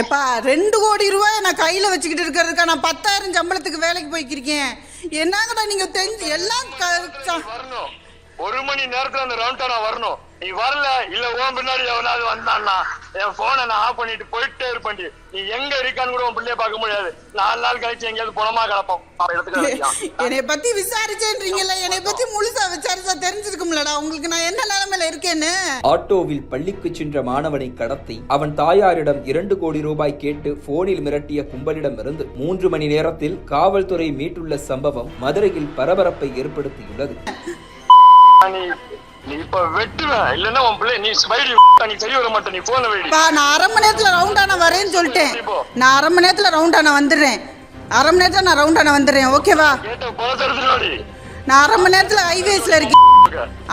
எப்பா ரெண்டு கோடி ரூபாய் நான் கையில் வச்சுக்கிட்டு இருக்கிறதுக்கா நான் பத்தாயிரம் சம்பளத்துக்கு வேலைக்கு போய்க்கிருக்கேன். என்னங்கடா நீங்கள் தெரிஞ்சு எல்லாம் ஒரு மணி நேரத்துல அந்த ரவுண்டா நான் வரணும். நீ வரல இல்ல உன் பின்னாடி எவனாவது வந்தான்னா. என் போனை நான் ஆஃப் பண்ணிட்டு போயிட்டே இருப்பேன்டி. நீ எங்க இருக்கான்னு கூட உன் பிள்ளைய பார்க்க முடியாது. நாலு நாள் கழிச்சு எங்கேயாவது புறமா கிடப்போம். என்னை பத்தி விசாரிச்சேன்றீங்கல்ல என்னை பத்தி முழுசா விசாரிச்சா தெரிஞ்சிருக்கும்லடா. உங்களுக்கு நான் என்ன நிலைமையில இருக்கேன்னு? ஆட்டோவில் பள்ளிக்கு சென்ற மாணவனை கடத்தி அவன் தாயாரிடம் இரண்டு கோடி ரூபாய் கேட்டு போனில் மிரட்டிய கும்பலிடமிருந்து மூன்று மணி நேரத்தில் காவல்துறை மீட்டுள்ள சம்பவம் மதுரையில் பரபரப்பை ஏற்படுத்தியுள்ளது. நீ இப்ப வெட்டுவேன் இல்லன்னா உன் பிள்ளை நீ வைடி நீ சரி வர மாட்டே நீ போன வைடி. நான் அரை மணி நேரத்துல ரவுண்டான வரேன்னு சொல்லிட்டேன். நான் அரை மணி நேரத்துல ரவுண்டான வந்துடுறேன். அரை மணி நேரத்துல நான் ரவுண்டான வந்துடுறேன். ஓகேவா நான் அரை மணி நேரத்துல ஹைவேஸ்ல இருக்கேன்.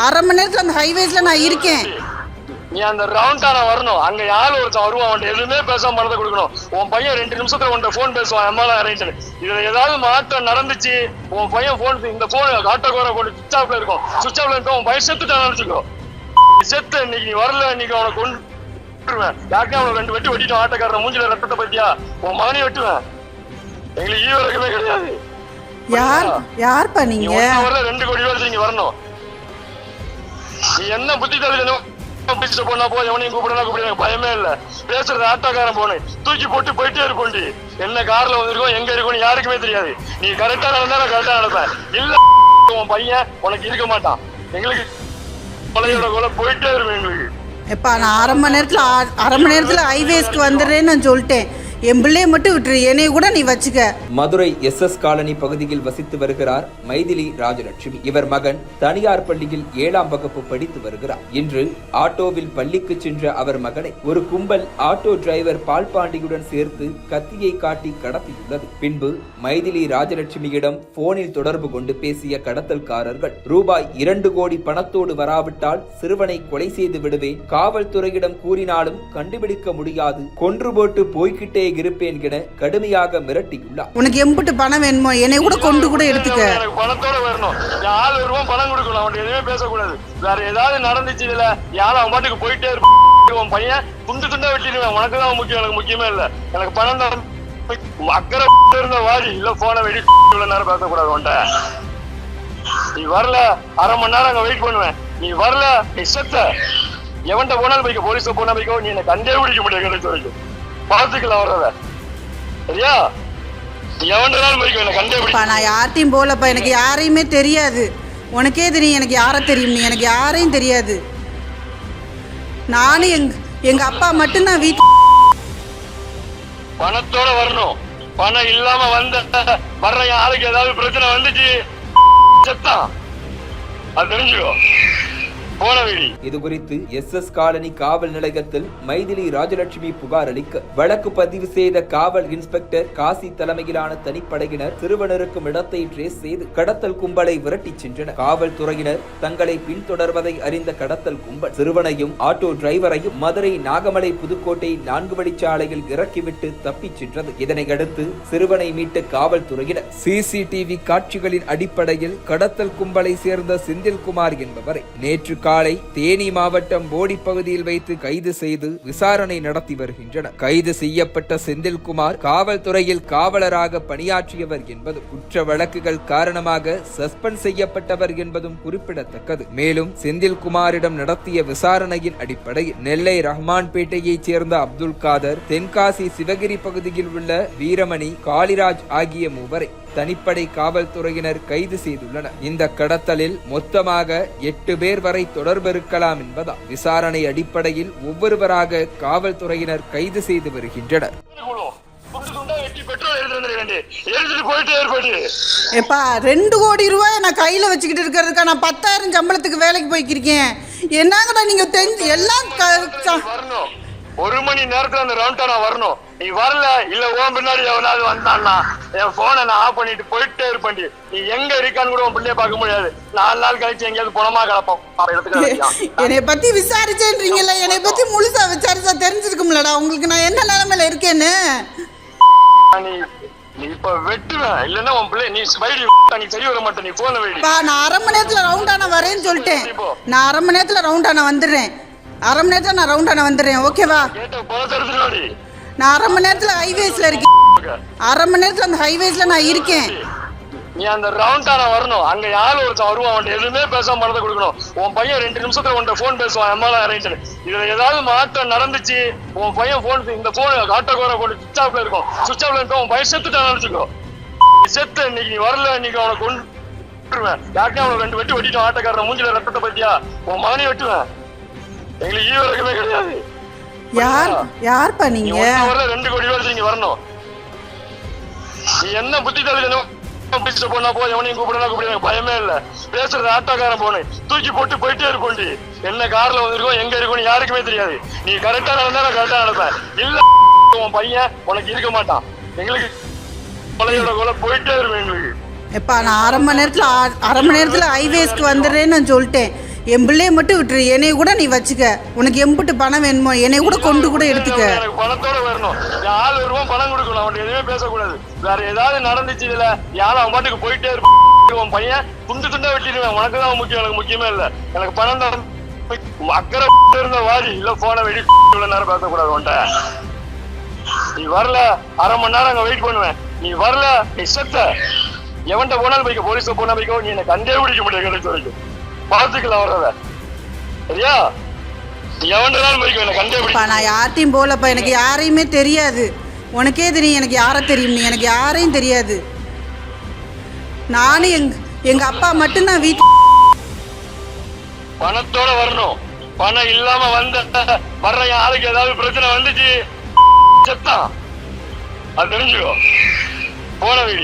அரை மணி நேரத்துல அந்த ஹைவேஸ்ல நான் இருக்கேன். நீ அந்த ரவுண்டான வரணும். அங்க யாரு ஒருத்தன் வருவான். அவன்கிட்ட எதுவுமே பேசாம பணத்தை கொடுக்கணும். உன் பையன் ரெண்டு நிமிஷத்துல உன்கிட்ட போன் பேசுவான். எம்மால அரேஞ்ச் இதுல ஏதாவது மாற்றம் நடந்துச்சு உன் பையன் போன் இந்த போன் ஆட்டோக்கார கொண்டு சுவிச் ஆஃப்ல இருக்கும். சுவிச் ஆஃப்ல இருக்கும் உன் பையன் செத்துட்டான் நினைச்சுக்கோ. நீ செத்து இன்னைக்கு நீ வரல இன்னைக்கு அவனை கொண்டுருவேன் யாருக்கும் அவனை ரெண்டு வெட்டி வெட்டிட்டு ஆட்டோக்காரன் மூஞ்சில ரத்தத்தை பத்தியா? உன் மகனையும் வெட்டுவேன். எங்களுக்கு ஈவ வரைக்குமே கிடையாது. யார் ஒன் ஹவர்ல ரெண்டு கோடி ரூபாய் நீங்க வரணும். நீ என்ன புத்தி தள்ளி பிடிச்ச போனா போய் எவனையும் கூப்பிடனா கூப்பிடுங்க. பயமே இல்ல. பேசுறது ஆட்டோக்காரன் போனு தூக்கி போட்டு போயிட்டே இருப்போண்டி என்ன கார்ல வந்திருக்கோம் எங்க இருக்கோம் யாருக்குமே தெரியாது. நீ கரெக்டா நடந்தா நான் கரெக்டா நடப்பேன். இல்ல உன் பையன் உனக்கு இருக்க மாட்டான். எங்களுக்கு கொலையோட கொலை போயிட்டே இருக்கும் எங்களுக்கு. எப்பா நான் அரை மணி நேரத்துல அரை மணி நேரத்துல ஹைவேஸ்க்கு வந்துடுறேன்னு நான் சொல்லிட்டேன். என் பிள்ளைய மட்டும் விட்டுரு என்னைய கூட நீ வச்சுக்க. மதுரை எஸ் எஸ் காலனி பகுதியில் வசித்து வருகிறார் மைதிலி ராஜலட்சுமி. இவர் மகன் தனியார் பள்ளியில் ஏழாம் வகுப்பு படித்து வருகிறார். இன்று ஆட்டோவில் பள்ளிக்கு சென்ற அவர் மகனை ஒரு கும்பல் ஆட்டோ டிரைவர் பால்பாண்டியுடன் சேர்த்து கத்தியை காட்டி கடத்தியுள்ளது. பின்பு மைதிலி ராஜலட்சுமியிடம் போனில் தொடர்பு கொண்டு பேசிய கடத்தல்காரர்கள் ரூபாய் இரண்டு கோடி பணத்தோடு வராவிட்டால் சிறுவனை கொலை செய்து விடுவேன். காவல்துறையிடம் கூறினாலும் கண்டுபிடிக்க முடியாது. கொன்று போட்டு போய்கிட்டே இருப்பேன் என கடுமையாக மிரட்டியுள்ளார். உனக்கு எம்புட்டு பணம் வேணுமோ என்னைய கூட கொண்டு கூட எடுத்துக்க. பணத்தோட வரணும். ஆள் வருவான் பணம் கொடுக்கணும். அவன் எதுவுமே பேசக்கூடாது. வேற ஏதாவது நடந்துச்சு இதுல யாரும் அவன் பாட்டுக்கு போயிட்டே இருப்பான். உன் பையன் துண்டு துண்டா வெட்டிடுவேன் உனக்கு தான் முக்கியம் எனக்கு முக்கியமே இல்ல. எனக்கு பணம் தான். அக்கறை இருந்த வாடி. இல்ல போன வெடி இவ்வளவு நேரம் பேசக்கூடாது உன்ட்ட நீ வரல அரை மணி நேரம் அங்க வெயிட் பண்ணுவேன். நீ வரல நீ செத்த. எவன்கிட்ட போனாலும் போய்க்க போலீஸ்ல போனா போய்க்கோ. நீ எனக்கு கண்டே பிடிக்க முடியாது கிடைச்ச வரைக்கும். பார்த்துக்கலாம் வர்றத சரியா? போய்க்கோ எனக்கு நான் யார்ட்டையும் யாரையுமே தெரியாது. உனக்கே தெரியும் எனக்கு யாரை தெரியும் நீ? எனக்கு யாரையும் தெரியாது. நானும் எங் எங்க அப்பா மட்டும்தான் வீட்டு பணத்தோட வரணும். பணம் இல்லாம வந்த வர்ற ஆளுக்கு ஏதாவது பிரச்சனை வந்துச்சு? செத்தான் அது தெரிஞ்சுக்கோ. போன இது குறித்து எஸ் எஸ் காலனி காவல் நிலையத்தில் மைதிலி ராஜலட்சுமி புகார் அளிக்க வழக்கு பதிவு செய்த காவல் இன்ஸ்பெக்டர் காசி தலைமையிலான தனிப்படையினர் சிறுவனருக்கும் இடத்தை ட்ரேஸ் செய்து கடத்தல் கும்பலை விரட்டிச் சென்றனர். காவல்துறையினர் தங்களை பின்தொடர்வதை அறிந்த கடத்தல் கும்பல் சிறுவனையும் ஆட்டோ டிரைவரையும் மதுரை நாகமலை புதுக்கோட்டை நான்கு வழிச்சாலையில் இறக்கிவிட்டு தப்பிச் சென்றது. இதனையடுத்து சிறுவனை மீட்ட காவல்துறையினர். சிசிடிவி காட்சிகளின் அடிப்படையில் கடத்தல் கும்பலை சேர்ந்த செந்தில்குமார் என்பவரை நேற்று காலை தேனி மாவட்டம் போடி பகுதியில் வைத்து கைது செய்து விசாரணை நடத்தி வருகின்றனர். கைது செய்யப்பட்ட செந்தில்குமார் காவல்துறையில் காவலராக பணியாற்றியவர் என்பது குற்ற வழக்குகள் காரணமாக சஸ்பெண்ட் செய்யப்பட்டவர் என்பதும் குறிப்பிடத்தக்கது. மேலும் செந்தில்குமாரிடம் நடத்திய விசாரணையின் அடிப்படையில் நெல்லை ரஹ்மான்பேட்டையைச் சேர்ந்த அப்துல் காதர் தென்காசி சிவகிரி பகுதியில் உள்ள வீரமணி காளிராஜ் ஆகிய மூவரை தனிப்படை காவல்துறையினர் கைது செய்துள்ளனர். இந்த கடத்தலில் மொத்தமாக எட்டு பேர் வரை தொடர்பு இருக்கலாம் என்பதால் விசாரணை அடிப்படையில் ஒவ்வொருவராக காவல்துறையினர் கைது செய்து வருகின்றனர். துண்டு எப்பா ரெண்டு கோடி ரூபாய் நான் கையில் வச்சுக்கிட்டு இருக்கிறதுக்கா? நான் பத்தாயிரம் சம்பளத்துக்கு வேலைக்கு போய்க்கிருக்கேன். என்னங்கடா நீங்கள் தெரிஞ்சு எல்லாம் ஒரு மணி நேரத்துல அந்த ரவுண்டா நான் வரணும். நீ வரல இல்ல உன் பின்னாடி எவனாவது வந்தான்னா என் போனை நான் ஆஃப் பண்ணிட்டு போயிட்டே இருப்பேன்டி. நீ எங்க இருக்கான்னு கூட உன் பிள்ளைய பார்க்க முடியாது. நாலு நாள் கழிச்சு எங்கேயாவது புறமா கிடப்போம். என்னை பத்தி விசாரிச்சேன்றீங்கல்ல என்னை பத்தி முழுசா விசாரிச்சா தெரிஞ்சிருக்கும்லடா. உங்களுக்கு நான் என்ன நிலைமையில இருக்கேன்னு? நீ நீ இப்ப வெட்டுவேன் இல்லன்னா உன் பிள்ளை நீ வைடி நீ சரி வர மாட்டே நீ போன வைடி. நான் அரை மணி நேரத்துல ரவுண்டான வரேன்னு சொல்லிட்டேன். நான் அரை மணி நேரத்துல ரவுண்டான வந்துடுறேன். அரை மணி நேரத்தில் நான் ரவுண்டான வந்துடுறேன். ஓகேவா நான் அரை மணி நேரத்தில் ஹைவேஸில் இருக்கேன். அரை மணி நேரத்தில் அந்த ஹைவேஸில் நான் இருக்கேன். நீ அந்த ரவுண்டான வரணும். அங்க யாரு ஒருத்தன் வருவான். அவன் எதுவுமே பேசாம பணத்தை கொடுக்கணும். உன் பையன் ரெண்டு நிமிஷத்துல உன்ட்ட போன் பேசுவான். எம்மால அரேஞ்சர் இதுல ஏதாவது மாற்றம் நடந்துச்சு உன் பையன் போன் இந்த போன் ஆட்டோக்கார போன் சுவிச் ஆஃப்ல இருக்கும். சுவிச் ஆஃப்ல இருக்கும். உன் பையன் செத்துட்டான் நினைச்சுக்கோ. செத்து இன்னைக்கு நீ வரல இன்னைக்கு அவனை கொண்டுருவேன் யாருக்கே அவனை ரெண்டு வெட்டி வெட்டிட்டான் ஆட்டோக்காரன் மூஞ்சில ரத்தத்தை பத்தியா? உன் மகனையும் வெட்டுவேன். எங்களுக்கு கிடையாது. யார்? யார்ப்பா நீங்க? ஒன் ஹவர்ல ரெண்டு கோடி எடுத்து இங்க வரணும். நீ என்ன புத்தி தள்ளி பிடிச்சிட்டு போனா போ எவனையும் கூப்பிடுனா கூப்பிடு எனக்கு பயமே இல்ல. பேசுறது ஆட்டோக்காரன் போனு. தூக்கி போட்டு போயிட்டே இருக்கோண்டி என்ன கார்ல வந்திருக்கோம் எங்க இருக்கோம் யாருக்குமே தெரியாது. நீ கரெக்டா நடந்தா நான் கரெக்டா நடப்பேன். இல்ல உன் பையன் உனக்கு இருக்க மாட்டான். எங்களுக்கு கொலையோட கொலை போயிட்டே இருக்கும் எங்களுக்கு. எப்பா நான் அரை மணி நேரத்தில் அரை மணி நேரத்தில் ஹைவேஸ்க்கு வந்துடுறேன்னு நான் சொல்லிட்டேன். என் பிள்ளைய மட்டும் விட்டுரு. என்னைய கூட நீ வச்சுக்க. உனக்கு எம்புட்டு பணம் வேணுமோ என்னைய கூட கொண்டு கூட எடுத்துக்க. எனக்கு பணத்தோட வரணும். ஆள் வருவோம் பணம் கொடுக்கணும். அவன் எதுவுமே பேசக்கூடாது. வேற ஏதாவது நடந்துச்சு இதுல யாரும் அவன் பாட்டுக்கு போயிட்டே இருப்பான் உன் பையன் துண்டு துண்டா வெட்டிடுவேன். உனக்கு தான் முக்கியம். எனக்கு முக்கியமே இல்ல. எனக்கு பணம் தான். அக்கறை இருந்த வாரி இல்ல போன வெடி இவ்வளவு நேரம் பேசக்கூடாது உன்ட்ட நீ வரல. அரை மணி நேரம் அங்க வெயிட் பண்ணுவேன். நீ வரல. நீ செத்த. எவன்கிட்ட போனாலும் போய்க்க. போலீஸ்ல போனா போய்க்கோ. நீ எனக்கு கண்டே பிடிக்க முடியாது கிடைச்ச வரைக்கும். பார்த்துக்கலாம் வர்றத சரியா? நான் யார்ட்டையும் போகலப்பா எனக்கு யாரையுமே தெரியாது. உனக்கே தெரியும் எனக்கு யாரை தெரியும் நீ? எனக்கு யாரையும் தெரியாது. நானும் எங் எங்கள் அப்பா மட்டும்தான் வீட்டு பணத்தோட வரணும். பணம் இல்லாம வந்த வர்ற ஆளுக்கு ஏதாவது பிரச்சனை வந்துச்சு? செத்தான் அது தெரிஞ்சுக்கோ. போன வீடி.